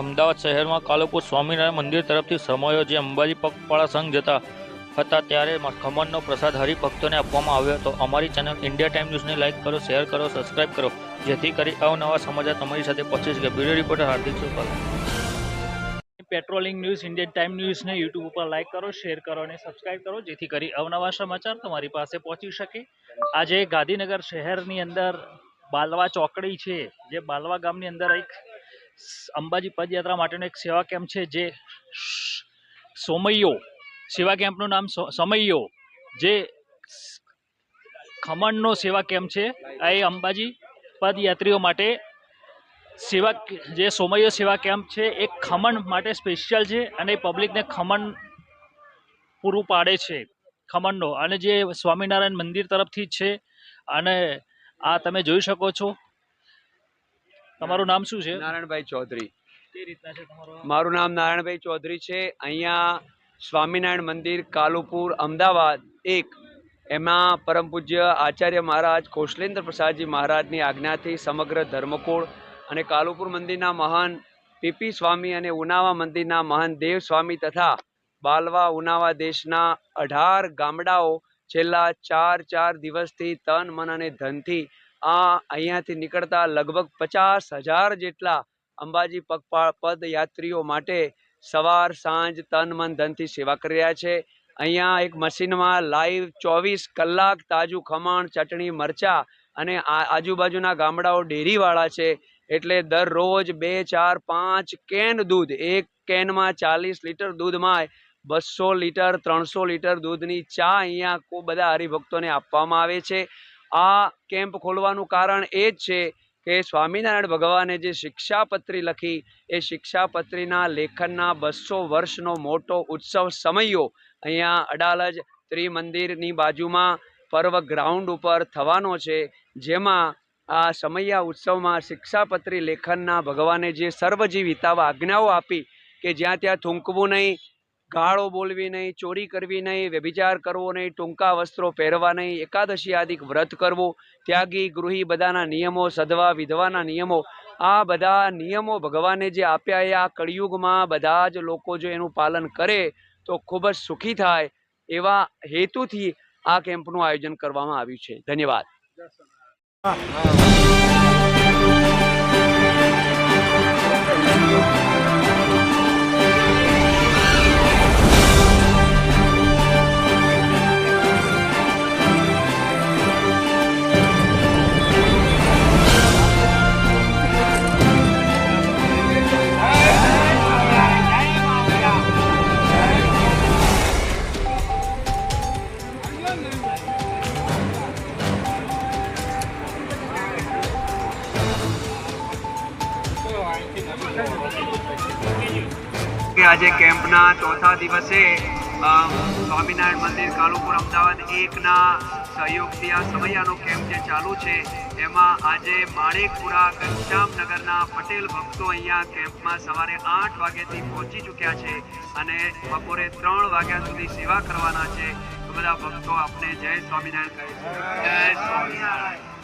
અમદાવાદ શહેરમાં કાલુપુર સ્વામિનારાયણ મંદિર તરફથી સમયો જે અંબાજી પગપાળા સંઘ જતા હતા ત્યારે ખમણનો પ્રસાદ હરિભક્તોને આપવામાં આવ્યો હતો. અમારી ચેનલ ઇન્ડિયા ટાઈમ ન્યૂઝને લાઇક કરો, શેર કરો, સબસ્ક્રાઇબ કરો. જેથી કરી અવનવા સમાચાર તમારી સાથે પહોંચી શકે bureau reporter Hardik Supal. Patrolling news, Indian time ન્યૂઝને યુટ્યુબ ઉપર લાઇક કરો, શેર કરો અને સબસ્ક્રાઇબ કરો, જેથી કરી અવનવા સમાચાર તમારી પાસે પહોંચી શકે. આજે ગાંધીનગર શહેરની અંદર બાલવા ચોકડી છે, જે બાલવા ગામની અંદર એક અંબાજી પદયાત્રા માટેનો એક સેવા કેમ્પ છે જે સોમૈયો સેવા કેમ્પનું નામ સમૈયો, જે ખમણનો સેવા કેમ્પ છે. આ એ અંબાજી પદયાત્રીઓ માટે સેવા જે સોમૈયો સેવા કેમ્પ છે, એ ખમણ માટે સ્પેશિયલ છે અને પબ્લિકને ખમણ પૂરું પાડે છે, ખમણનો. અને જે સ્વામિનારાયણ મંદિર તરફથી છે અને આ તમે જોઈ શકો છો તમારું નામ શું છે? નારાયણભાઈ ચૌધરી. તે રીતના છે તમારો? મારું નામ નારાયણભાઈ ચૌધરી છે. અહીંયા સ્વામિનારાયણ મંદિર કાલુપુર અમદાવાદ એક. એમાં પરમ પૂજ્ય આચાર્ય મહારાજ કૌશલેન્દ્ર પ્રસાદજી મહારાજની આજ્ઞાથી સમગ્ર ધર્મકુળ અને કાલુપુર મંદિરના મહાન પીપી સ્વામી અને ઉનાવા મંદિરના મહાન દેવ સ્વામી તથા બાલવા ઉનાવા દેશના અઢાર ગામડાઓ છેલ્લા ચાર ચાર દિવસથી તન મન અને ધનથી આ અહીંયાથી નીકળતા લગભગ પચાસ હજાર જેટલા અંબાજી પગપા પદયાત્રીઓ માટે સવાર, સાંજ, તન, મન, ધનથી સેવા કરી રહ્યા છે. અહીંયા એક મશીનમાં લાઈવ ચોવીસ કલાક તાજું ખમણ, ચટણી, મરચા અને આજુબાજુના ગામડાઓ ડેરીવાળા છે. એટલે દરરોજ બે, ચાર, પાંચ કેન દૂધ, એક કેનમાં ચાલીસ લીટર દૂધમાં બસો લીટર, ત્રણસો લીટર દૂધની ચા અહીંયા બધા હરિભક્તોને આપવામાં આવે છે. આ કેમ્પ ખોલવાનું કારણ એ જ છે કે સ્વામિનારાયણ ભગવાને જે શિક્ષાપત્રી લખી, એ શિક્ષાપત્રીના લેખનના બસો વર્ષનો મોટો ઉત્સવ સમયો અહીંયા અડાલજ ત્રિમંદિરની બાજુમાં પર્વ ગ્રાઉન્ડ ઉપર થવાનો છે, જેમાં આ સમૈયા ઉત્સવમાં શિક્ષાપત્રી લેખનના ભગવાને જે સર્વજીવ હિતાવ આજ્ઞાઓ આપી કે જ્યાં ત્યાં થૂંકવું નહીં ગાળો બોલવી નહીં, ચોરી કરવી નહીં, વ્યભિચાર કરવો નહીં, ટૂંકા વસ્ત્રો પહેરવા નહીં, એકાદશી આદિક વ્રત કરવું, ત્યાગી ગૃહી બધાના નિયમો, સધવા વિધવાના નિયમો, આ બધા નિયમો ભગવાને જે આપ્યા એ આ કળિયુગમાં બધા જ લોકો જો એનું પાલન કરે તો ખૂબ જ સુખી થાય એવા હેતુથી આ કેમ્પનું આયોજન કરવામાં આવ્યું છે. ધન્યવાદ. કે આજે કેમ્પના ચોથા દિવસે સ્વામિનારાયણ મંદિર કાલુપુર અમદાવાદ એકના સહયોગથી આ સમયાનો કેમ્પ જે ચાલુ છે, એમાં આજે માણેકપુરા ઘનશ્યામનગરના પટેલ ભક્તો અહીંયા કેમ્પમાં સવારે આઠ વાગ્યાથી પહોંચી ચૂક્યા છે અને બપોરે ત્રણ વાગ્યા સુધી સેવા કરવાના છે. બધા ભક્તો આપણે જય સ્વામિનારાયણ જય સ્વામિનારાયણ.